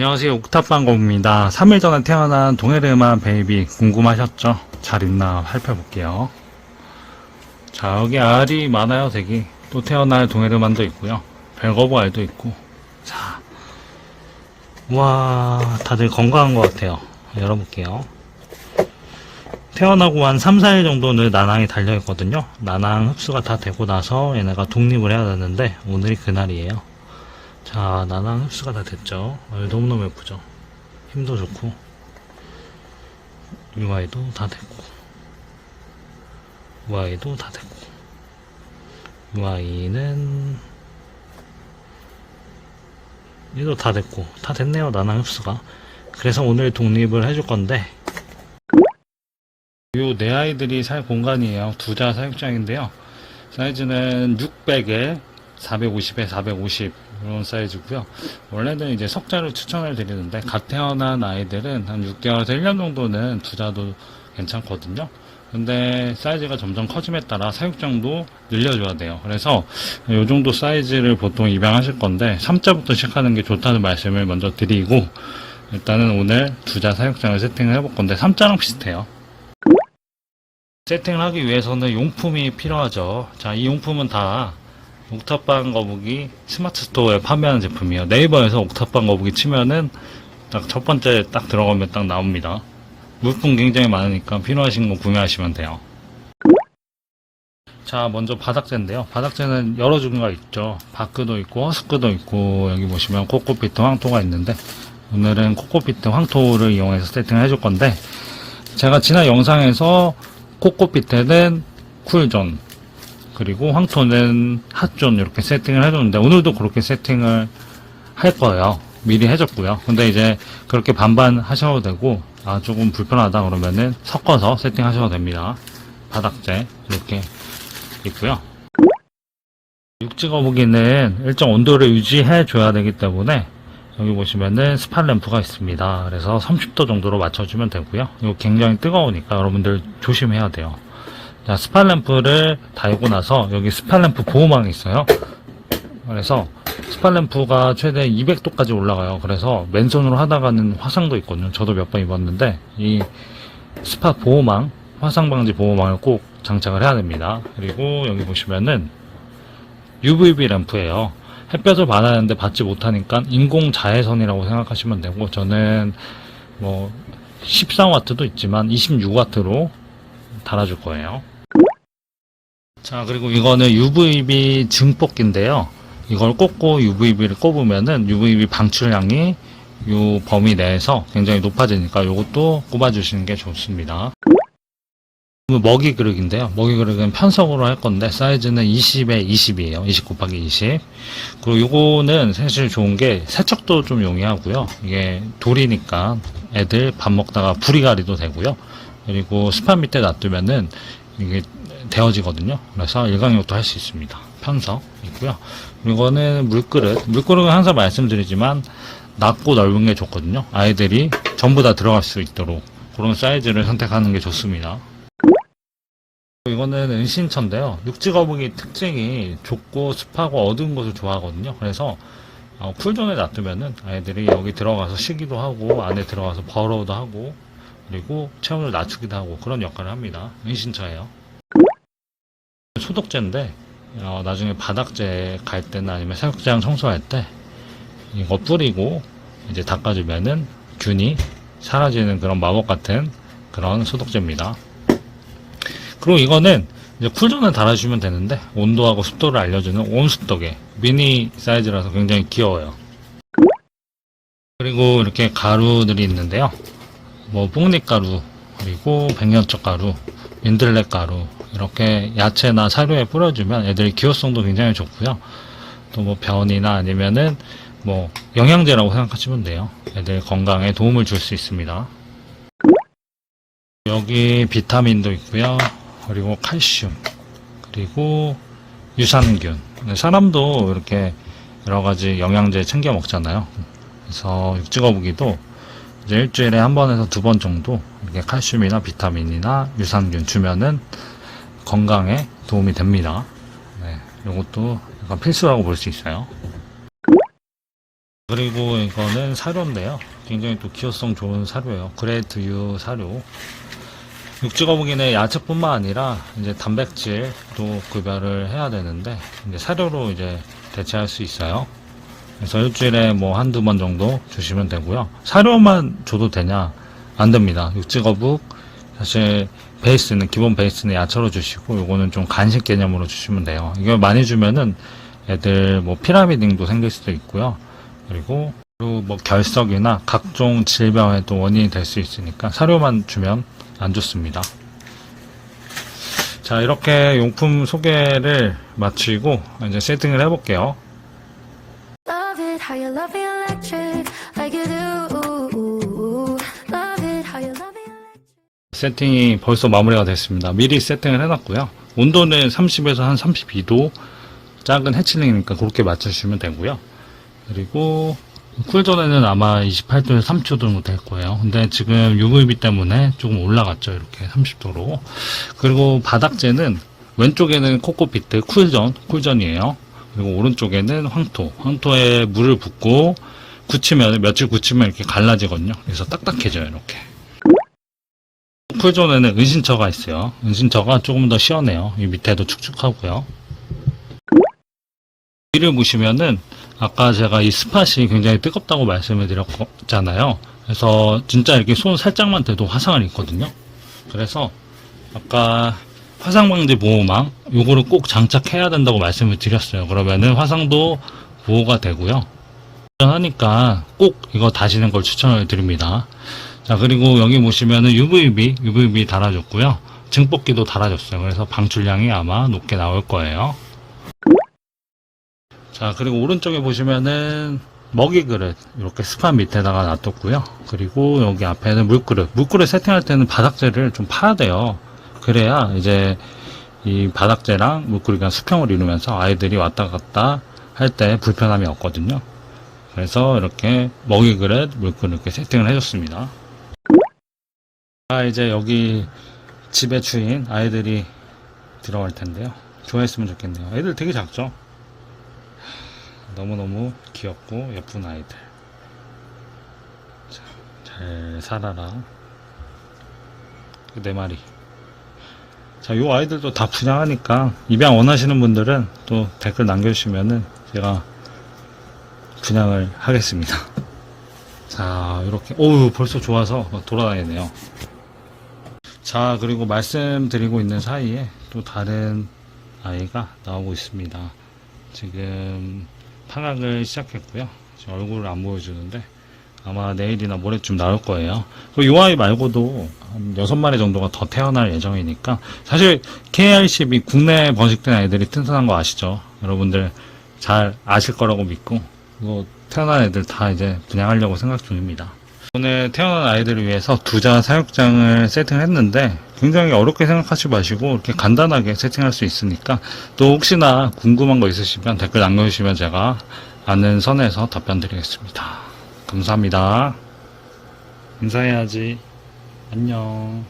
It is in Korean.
안녕하세요. 옥탑방고입니다. 3일 전에 태어난 동해르만 베이비 궁금하셨죠? 잘 있나 살펴볼게요. 자 여기 알이 많아요 되게 또 태어날 동해르만도 있고요. 벨거브 알도 있고. 자와 다들 건강한 것 같아요. 열어볼게요. 태어나고 한 3, 4일 정도는 나낭이 달려있거든요. 나낭 흡수가 다 되고 나서 얘네가 독립을 해야 되는데 오늘이 그날이에요 자, 나랑 흡수가 다 됐죠. 어, 너무너무 예쁘죠. 힘도 좋고, UI도 다 됐고, UI도 다 됐고, UI는, 얘도 다 됐고, 다 됐네요, 나랑 흡수가. 그래서 오늘 독립을 해줄 건데, 요네 아이들이 살 공간이에요. 두자 사육장인데요. 사이즈는 600에 450에 450 이런 사이즈고요. 원래는 이제 석자를 추천을 드리는데 갓 태어난 아이들은 한 6개월에서 1년 정도는 두자도 괜찮거든요. 근데 사이즈가 점점 커짐에 따라 사육장도 늘려줘야 돼요. 그래서 이 정도 사이즈를 보통 입양하실 건데 3자부터 시작하는 게 좋다는 말씀을 먼저 드리고 일단은 오늘 두자 사육장을 세팅을 해볼 건데 3자랑 비슷해요. 세팅을 하기 위해서는 용품이 필요하죠. 자, 이 용품은 다 옥탑방 거북이 스마트 스토어에 판매하는 제품이에요. 네이버에서 옥탑방 거북이 치면은 딱 첫 번째 딱 들어가면 딱 나옵니다. 물품 굉장히 많으니까 필요하신 거 구매하시면 돼요. 자, 먼저 바닥재인데요. 바닥재는 여러 종류가 있죠. 바크도 있고, 허스크도 있고, 여기 보시면 코코피트 황토가 있는데, 오늘은 코코피트 황토를 이용해서 세팅을 해줄 건데, 제가 지난 영상에서 코코피트는 쿨존, 그리고 황토는 핫존 이렇게 세팅을 해줬는데 오늘도 그렇게 세팅을 할 거예요. 미리 해줬고요. 근데 이제 그렇게 반반 하셔도 되고 아 조금 불편하다 그러면은 섞어서 세팅하셔도 됩니다. 바닥재 이렇게 있고요. 육지 거북이는 일정 온도를 유지해 줘야 되기 때문에 여기 보시면은 스팟 램프가 있습니다. 그래서 30도 정도로 맞춰주면 되고요. 이거 굉장히 뜨거우니까 여러분들 조심해야 돼요. 자, 스팟 램프를 달고 나서 여기 스팟 램프 보호망이 있어요. 그래서 스팟 램프가 최대 200도까지 올라가요. 그래서 맨손으로 하다가는 화상도 있거든요. 저도 몇 번 입었는데 이 스팟 보호망, 화상 방지 보호망을 꼭 장착을 해야 됩니다. 그리고 여기 보시면은 UVB 램프예요. 햇볕을 받아야하는데 받지 못하니까 인공 자외선이라고 생각하시면 되고 저는 뭐 13와트도 있지만 26와트로 달아줄 거예요. 자, 그리고 이거는 UVB 증폭기인데요. 이걸 꽂고 UVB를 꼽으면은 UVB 방출량이 이 범위 내에서 굉장히 높아지니까 이것도 꼽아주시는 게 좋습니다. 먹이 그릇인데요. 먹이 그릇은 편성으로 할 건데 사이즈는 20에 20이에요. 20 곱하기 20. 그리고 요거는 사실 좋은 게 세척도 좀 용이하고요. 이게 돌이니까 애들 밥 먹다가 부리가리도 되고요. 그리고 스팟 밑에 놔두면은 이게 데워지거든요. 그래서 일광욕도 할 수 있습니다. 편석 있고요. 이거는 물그릇. 물그릇은 항상 말씀드리지만 낮고 넓은 게 좋거든요. 아이들이 전부 다 들어갈 수 있도록 그런 사이즈를 선택하는 게 좋습니다. 이거는 은신처인데요. 육지거북이 특징이 좁고 습하고 어두운 곳을 좋아하거든요. 그래서 어, 쿨존에 놔두면은 아이들이 여기 들어가서 쉬기도 하고 안에 들어가서 버러우도 하고 그리고 체온을 낮추기도 하고 그런 역할을 합니다. 은신처예요. 소독제인데 어, 나중에 바닥재 갈 때나 아니면 사육장 청소할 때 이거 뿌리고 이제 닦아주면은 균이 사라지는 그런 마법 같은 그런 소독제입니다. 그리고 이거는 이제 쿨존에 달아주면 되는데 온도하고 습도를 알려주는 온습도계 미니 사이즈라서 굉장히 귀여워요. 그리고 이렇게 가루들이 있는데요. 뭐 뽕잎가루 그리고 백년초 가루, 민들레 가루 이렇게 야채나 사료에 뿌려주면 애들이 기호성도 굉장히 좋고요. 또 뭐 변이나 아니면은 뭐 영양제라고 생각하시면 돼요. 애들 건강에 도움을 줄 수 있습니다. 여기 비타민도 있고요. 그리고 칼슘, 그리고 유산균. 사람도 이렇게 여러 가지 영양제 챙겨 먹잖아요. 그래서 육지거북이도 이제 일주일에 한 번에서 두 번 정도 이렇게 칼슘이나 비타민이나 유산균 주면은 건강에 도움이 됩니다. 네, 이것도 약간 필수라고 볼 수 있어요. 그리고 이거는 사료인데요. 굉장히 또 기호성 좋은 사료예요. 그레이트 U 사료. 육지거북이는 야채뿐만 아니라 이제 단백질도 급여를 해야 되는데 이제 사료로 이제 대체할 수 있어요. 그래서 일주일에 뭐 한두 번 정도 주시면 되고요. 사료만 줘도 되냐? 안 됩니다. 육지거북 사실 베이스는 기본 베이스는 야채로 주시고 요거는 좀 간식 개념으로 주시면 돼요. 이걸 많이 주면은 애들 뭐 피라미딩도 생길 수도 있고요. 그리고 뭐 결석이나 각종 질병의 또 원인이 될 수 있으니까 사료만 주면 안 좋습니다. 자 이렇게 용품 소개를 마치고 이제 세팅을 해볼게요. How you love me electric, like you do. Love it how you love me electric. 세팅이 벌써 마무리가 됐습니다. 미리 세팅을 해놨고요. 온도는 30에서 한 32도 작은 해치링이니까 그렇게 맞춰주시면 되고요. 그리고 쿨존에는 아마 28도에서 30도 정도 될 거예요. 근데 지금 UVB 때문에 조금 올라갔죠. 이렇게 30도로. 그리고 바닥재는 왼쪽에는 코코피트 쿨존, 쿨존이에요. 그리고 오른쪽에는 황토, 황토에 물을 붓고 굳히면 며칠 굳히면 이렇게 갈라지거든요. 그래서 딱딱해져요. 이렇게. 쿨존에는 은신처가 있어요. 은신처가 조금 더 시원해요. 이 밑에도 축축하고요. 위를 보시면은 아까 제가 이 스팟이 굉장히 뜨겁다고 말씀을 드렸잖아요. 그래서 진짜 이렇게 손 살짝만 대도 화상을 입거든요. 그래서 아까 화상 방지 보호망 요거를 꼭 장착해야 된다고 말씀을 드렸어요. 그러면은 화상도 보호가 되고요. 하니까 꼭 이거 다시는 걸 추천을 드립니다. 자, 그리고 여기 보시면은 UVB, UVB 달아줬고요. 증폭기도 달아줬어요. 그래서 방출량이 아마 높게 나올 거예요. 자, 그리고 오른쪽에 보시면은 먹이 그릇 이렇게 스판 밑에다가 놔뒀고요. 그리고 여기 앞에는 물그릇. 물그릇 세팅할 때는 바닥재를 좀 파야 돼요. 그래야 이제 이 바닥재랑 물그릇이랑 수평을 이루면서 아이들이 왔다 갔다 할 때 불편함이 없거든요. 그래서 이렇게 먹이 그릇, 물그릇 이렇게 세팅을 해줬습니다. 아, 이제 여기 집의 주인 아이들이 들어갈 텐데요. 좋아했으면 좋겠네요. 애들 되게 작죠? 너무너무 귀엽고 예쁜 아이들. 자, 잘 살아라. 그네 마리. 자, 요 아이들도 다 분양하니까 입양 원하시는 분들은 또 댓글 남겨주시면은 제가 분양을 하겠습니다. 자, 이렇게, 오우, 벌써 좋아서 막 돌아다니네요. 자, 그리고 말씀드리고 있는 사이에 또 다른 아이가 나오고 있습니다. 지금 파각을 시작했고요. 얼굴을 안 보여주는데 아마 내일이나 모레쯤 나올 거예요. 이 아이 말고도 한 6마리 정도가 더 태어날 예정이니까 사실 KR10이 국내에 번식된 아이들이 튼튼한 거 아시죠? 여러분들 잘 아실 거라고 믿고 이거 태어난 애들 다 이제 분양하려고 생각 중입니다. 오늘 태어난 아이들을 위해서 두자 사육장을 세팅을 했는데 굉장히 어렵게 생각하지 마시고 이렇게 간단하게 세팅할 수 있으니까 또 혹시나 궁금한 거 있으시면 댓글 남겨주시면 제가 아는 선에서 답변 드리겠습니다. 감사합니다. 인사해야지. 안녕.